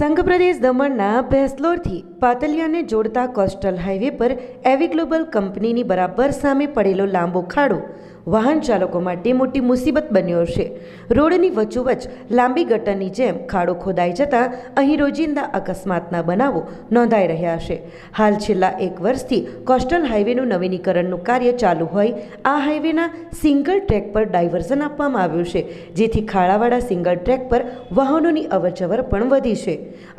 સંઘપ્રદેશ દમણના ભેસલોરથી પાતલિયાને જોડતા coastal highway પર એવી ગ્લોબલ કંપનીની બરાબર સામે પડેલો લાંબો ખાડો વાહન ચાલકો માટે મોટી મુસીબત બન્યો છે. રોડની વચોવચ લાંબી ગટરની જેમ ખાડો ખોદાઈ જતાં અહીં રોજિંદા અકસ્માતના બનાવો નોંધાઈ રહ્યા છે. હાલ છેલ્લા એક વર્ષથી કોસ્ટલ હાઈવેનું નવીનીકરણનું કાર્ય ચાલુ હોય, આ હાઈવેના સિંગલ ટ્રેક પર ડાયવર્ઝન આપવામાં આવ્યું છે, જેથી ખાડાવાળા સિંગલ ટ્રેક પર વાહનોની અવરજવર પણ વધી છે.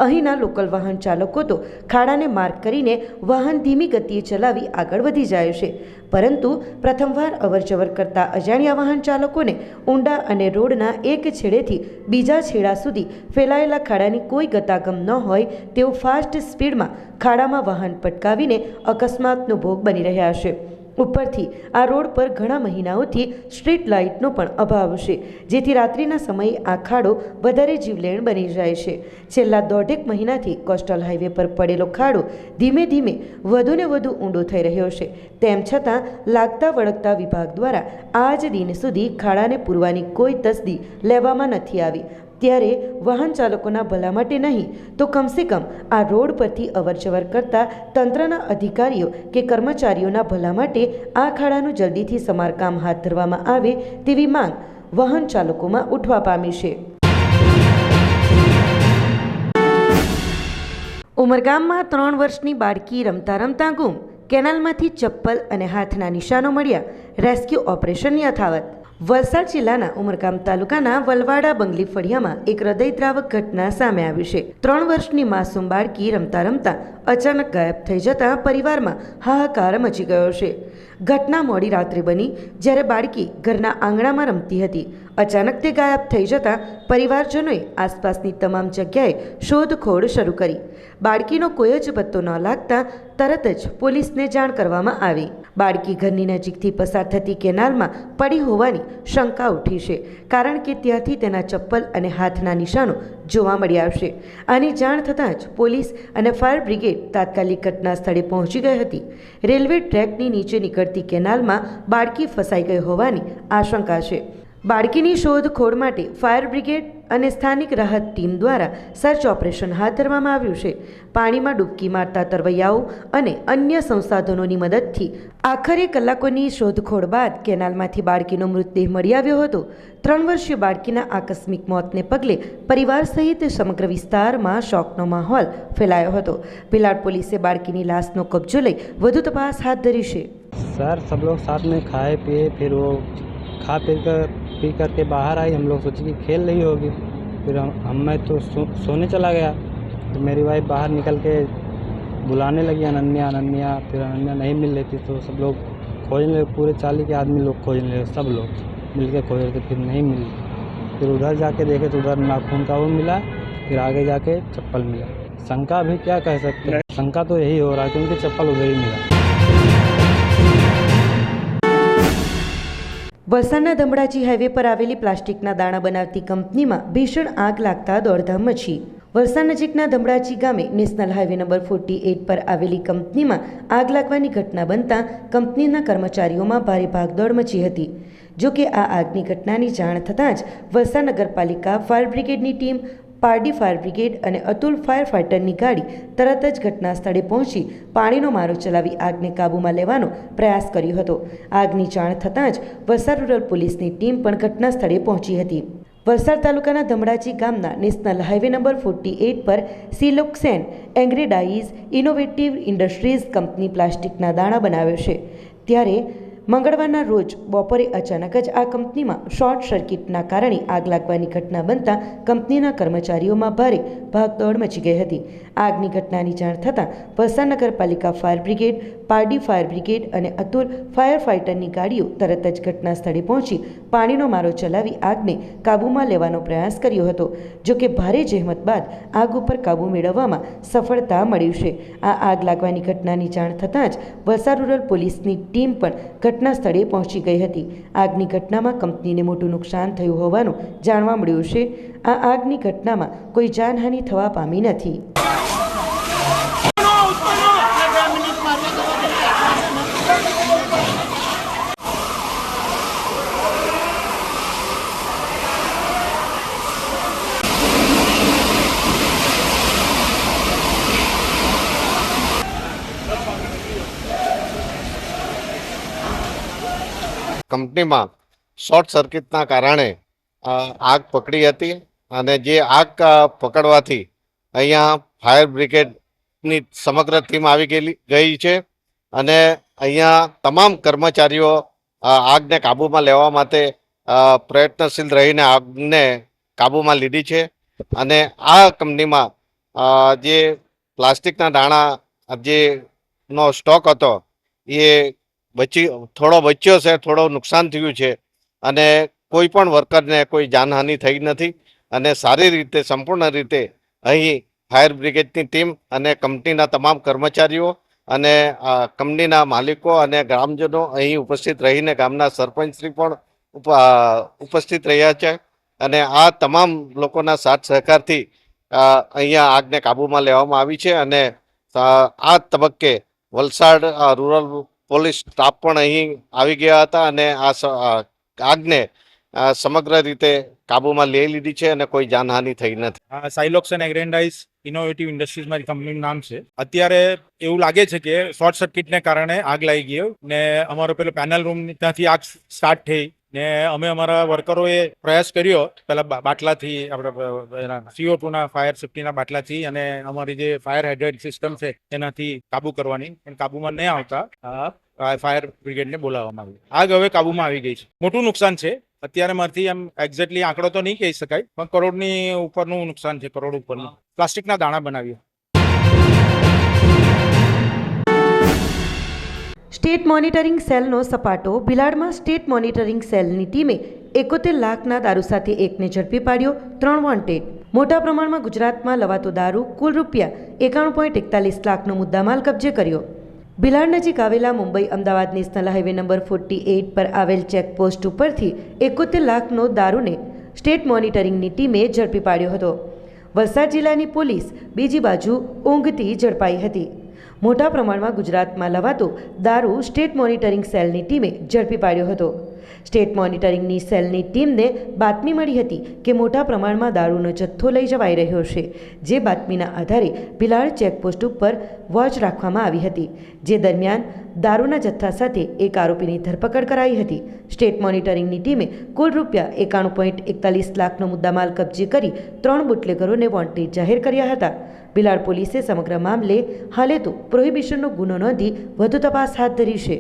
અહીંના લોકલ વાહન ચાલકો તો ખાડાને માર્ક કરીને વાહન ધીમી ગતિએ ચલાવી આગળ વધી જાય છે. પરંતુ પ્રથમવાર અવરજવર કરતા અજાણ્યા વાહન ચાલકોને ઊંડા અને રોડના એક છેડેથી બીજા છેડા સુધી ફેલાયેલા ખાડાની કોઈ ગતાગમ ન હોય તેઓ ફાસ્ટ સ્પીડમાં ખાડામાં વાહન પટકાવીને અકસ્માતનો ભોગ બની રહ્યા છે. ઉપરથી આ રોડ પર ઘણા મહિનાઓથી સ્ટ્રીટ લાઇટનો પણ અભાવ છે. જેથી રાત્રિના સમયે આ ખાડો વધારે જીવલેણ બની જાય છે. છેલ્લા દોઢેક મહિનાથી કોસ્ટલ હાઈવે પર પડેલો ખાડો ધીમે ધીમે વધુને વધુ ઊંડો થઈ રહ્યો છે. તેમ છતાં, લાગતા વળગતા વિભાગ દ્વારા આજ દિન સુધી ખાડાને પૂરવાની કોઈ તસદી લેવામાં નથી આવી. ત્યારે વાહન ચાલકોના ભલા માટે નહીં, તો કમસે કમ આ રોડ પરથી અવરજવર કરતા તંત્રના અધિકારીઓ કે કર્મચારીઓના ભલા માટે આ ખાડાનું જલ્દીથી સમારકામ હાથ ધરવામાં આવે તેવી માંગ વાહન ચાલકોમાં ઉઠવા પામી છે. ઉમરગામમાં ત્રણ વર્ષની બાળકી રમતા રમતા ગુમ. કેનાલમાંથી ચપ્પલ અને હાથના નિશાનો મળ્યા. રેસ્ક્યુ ઓપરેશન યથાવત. વલસાડ જિલ્લાના ઉમરગામ તાલુકાના વલવાડા બંગલી ફળિયામાં એક હૃદયદ્રાવક ઘટના સામે આવી છે. ત્રણ વર્ષની માસૂમ બાળકી રમતા રમતા અચાનક ગાયબ થઈ જતા પરિવારમાં હાહાકાર મચી ગયો છે. ઘટના મોડી રાત્રે બની જ્યારે બાળકી ઘરના આંગણામાં રમતી હતી. અચાનક તે ગાયબ થઈ જતાં પરિવારજનોએ આસપાસની તમામ જગ્યાએ શોધખોળ શરૂ કરી. બાળકીનો કોઈ જ પત્તો ન લાગતા તરત જ પોલીસને જાણ કરવામાં આવી. બાળકી ઘરની નજીકથી પસાર થતી કેનાલમાં પડી હોવાની શંકા ઉઠી છે, કારણ કે ત્યાંથી તેના ચપ્પલ અને હાથના નિશાનો જોવા મળ્યા છે આની જાણ થતાં જ પોલીસ અને ફાયર બ્રિગેડ તાત્કાલિક ઘટના સ્થળે પહોંચી ગઈ હતી. રેલવે ટ્રેકની નીચે નીકળતી કેનાલમાં બાળકી ફસાઈ ગઈ હોવાની આશંકા છે. બાળકીની શોધખોળ માટે ફાયર બ્રિગેડ અને સ્થાનિક રાહત ટીમ દ્વારા સર્ચ ઓપરેશન હાથ ધરવામાં આવ્યું છે. પાણીમાં ડૂબકી મારતા તરવૈયાઓ અને અન્ય સંસાધનોની મદદથી આખરે કલાકોની શોધખોળ બાદ કેનાલમાંથી બાળકીનો મૃતદેહ મળી આવ્યો હતો. ત્રણ વર્ષીય બાળકીના આકસ્મિક મોતને પગલે પરિવાર સહિત સમગ્ર વિસ્તારમાં શોકનો માહોલ ફેલાયો હતો. ભીલાડ પોલીસે બાળકીની લાશનો કબજો લઈ વધુ તપાસ હાથ ધરી છે. સર, સબ લોગ સાથ મેં ખાએ પીએ, ફિર વો ખા પી કર पी करके बाहर आई हम लोग सोचे कि खेल रही होगी। फिर हम हम मैं तो सो, सोने चला गया। तो मेरी वाइफ बाहर निकल के बुलाने लगी अनन्या अनन्या फिर अनन्या नहीं मिल रही थी। तो सब लोग खोजने लगे पूरे चालीस के आदमी लोग खोजने लगे सब लोग मिल के खोज रहे थे फिर नहीं मिली। फिर उधर जाके देखे तो उधर नाखून का वो मिला फिर आगे जाके चप्पल मिला। शंका भी क्या कह सकते हैं? शंका तो यही हो रहा है क्योंकि चप्पल उधर ही मिला। વલસાડના ધમડાજી હાઈવે પર આવેલી પ્લાસ્ટિકના દાણા બનાવતી કંપનીમાં ભીષણ આગ લાગતા દોડધામ મચી. વલસાડ નજીકના ધમડાજી ગામે national highway number forty eight પર આવેલી કંપનીમાં આગ લાગવાની ઘટના બનતા કંપનીના કર્મચારીઓમાં ભારે ભાગદોડ મચી હતી. જો કે આ આગની ઘટનાની જાણ થતાં જ વલસાડ નગરપાલિકા ફાયર બ્રિગેડની ટીમ પારડી ફાયર બ્રિગેડ અને અતુલ ફાયર ફાઇટરની ગાડી તરત જ ઘટના સ્થળે પહોંચી પાણીનો મારો ચલાવી આગને કાબૂમાં લેવાનો પ્રયાસ કર્યો હતો. આગની જાણ થતાં જ વલસાડ રૂરલ પોલીસની ટીમ પણ ઘટના સ્થળે પહોંચી હતી. વલસાડ તાલુકાના ધમડાચી ગામના national highway number forty eight પર સિલોક્સેન એંગ્રેડાઇઝ ઇનોવેટિવ ઇન્ડસ્ટ્રીઝ કંપની પ્લાસ્ટિકના દાણા બનાવે છે. ત્યારે મંગળવારના રોજ બપોરે અચાનક જ આ કંપનીમાં શોર્ટ સર્કિટના કારણે આગ લાગવાની ઘટના બનતા કંપનીના કર્મચારીઓમાં ભારે ભાગદોડ મચી ગઈ હતી. આગની ઘટનાની જાણ થતાં વલસાડ નગરપાલિકા fire brigade Pardi fire brigade અને અતુલ ફાયર ફાઇટરની ગાડીઓ તરત જ ઘટના સ્થળે પહોંચી પાણીનો મારો ચલાવી આગને કાબૂમાં લેવાનો પ્રયાસ કર્યો હતો. જોકે ભારે જહેમત બાદ આગ ઉપર કાબૂ મેળવવામાં સફળતા મળી છે. આ આગ લાગવાની ઘટનાની જાણ થતાં જ વલસાડ રૂરલ પોલીસની ટીમ પણ ઘટના સ્થળે પહોંચી ગઈ હતી. આગની ઘટનામાં કંપનીને મોટું નુકસાન થયું હોવાનું જાણવા મળ્યું છે. આ આગની ઘટનામાં કોઈ જાનહાનિ થવા પામી નથી. કંપનીમાં શોર્ટ સર્કિટના કારણે આગ પકડી હતી અને જે આગ પકડવાથી અહીંયા ફાયર બ્રિગેડની સમગ્ર ટીમ આવી ગયેલી, ગઈ છે અને અહીંયા તમામ કર્મચારીઓ આગને કાબૂમાં લેવા માટે પ્રયત્નશીલ રહીને આગને કાબૂમાં લીધી છે અને આ કંપનીમાં જે પ્લાસ્ટિકના દાણા, જે નો સ્ટોક હતો, એ બચી, થોડો બચ્યો છે, થોડો નુકસાન થયું છે અને કોઈ પણ વર્કરને કોઈ જાનહાનિ થઈ નથી અને સારી રીતે, સંપૂર્ણ રીતે અહીં ફાયર બ્રિગેડની ટીમ અને કંપનીના તમામ કર્મચારીઓ અને કંપનીના માલિકો અને ગ્રામજનો અહીં ઉપસ્થિત રહીને ગામના સરપંચશ્રી પણ ઉપ- ઉપસ્થિત રહ્યા છે અને આ તમામ લોકોના સાથ સહકારથી અહીંયા આગને કાબૂમાં લેવામાં આવી છે અને આ તબક્કે વલસાડ રૂરલ પોલીસ સ્ટાફ પણ અહીં આવી ગયા હતા અને આ આગને સમગ્ર રીતે કાબૂમાં લઈ લીધી છે અને કોઈ જાનહાનિ થઈ નથી. આ Silox and aggrandize innovative industries મારી કંપનીનું નામ છે. અત્યારે એવું લાગે છે કે શોર્ટ સર્કિટને કારણે આગ લાગી ગયો ને અમારો પેલો પેનલ રૂમ, ત્યાંથી આગ સ્ટાર્ટ થઈ. ને અમે અમારા વર્કરોએ પ્રયાસ કર્યો. પેલા બાટલાથી આપણે સીઓ ટુના ફાયર સેફ્ટીના બાટલાથી અને અમારી જે ફાયર હાઇડ્રેટ સિસ્ટમ છે એનાથી કાબુ કરવાની. પણ કાબુમાં નહીં આવતા. ફાયર બ્રિગેડને બોલાવવામાં આવ્યું. આગ હવે કાબુમાં આવી ગઈ છે. મોટું નુકસાન છે. અત્યારે મારથી એમ એક્ઝેક્ટલી આંકડો તો નહીં કહી શકાય પણ કરોડની ઉપરનું નુકસાન છે કરોડ ઉપરનું. પ્લાસ્ટિકના દાણા બનાવ્યા સ્ટેટ મોનિટરિંગ સેલનો સપાટો ભિલાડમાં સ્ટેટ મોનિટરિંગ સેલની ટીમે એકોતેર લાખના દારૂ સાથે એકને ઝડપી પાડ્યો, ત્રણ વોન્ટેડ. મોટા પ્રમાણમાં ગુજરાતમાં લવાતો દારૂ કુલ રૂપિયા એકાણું પોઈન્ટ એકતાલીસ લાખનો મુદ્દામાલ કબજે કર્યો. ભિલાડ નજીક આવેલા Mumbai Ahmedabad national highway number forty eight પર આવેલ ચેકપોસ્ટ ઉપરથી એકોતેર લાખનો દારૂને સ્ટેટ મોનિટરિંગની ટીમે ઝડપી પાડ્યો હતો. વલસાડ જિલ્લાની પોલીસ બીજી બાજુ ઊંઘતી ઝડપાઈ હતી. મોટા પ્રમાણમાં ગુજરાતમાં લવાતો દારૂ સ્ટેટ મોનિટરિંગ સેલની ટીમે ઝડપી પાડ્યો હતો. સ્ટેટ મોનિટરિંગની સેલની ટીમને બાતમી મળી હતી કે મોટા પ્રમાણમાં દારૂનો જથ્થો લઈ જવાઈ રહ્યો છે, જે બાતમીના આધારે ભિલાડ ચેકપોસ્ટ ઉપર વોચ રાખવામાં આવી હતી, જે દરમિયાન દારૂના જથ્થા સાથે એક આરોપીની ધરપકડ કરાઈ હતી. સ્ટેટ મોનિટરિંગની ટીમે કુલ રૂપિયા એકાણું પોઈન્ટ એકતાલીસ લાખનો મુદ્દામાલ કબજે કરી ત્રણ બુટલેગરોને વોન્ટેડ જાહેર કર્યા હતા. બિલાડ પોલીસે સમગ્ર મામલે હાલે તો પ્રોહિબિશનનો ગુનો નોંધી વધુ તપાસ હાથ ધરી છે.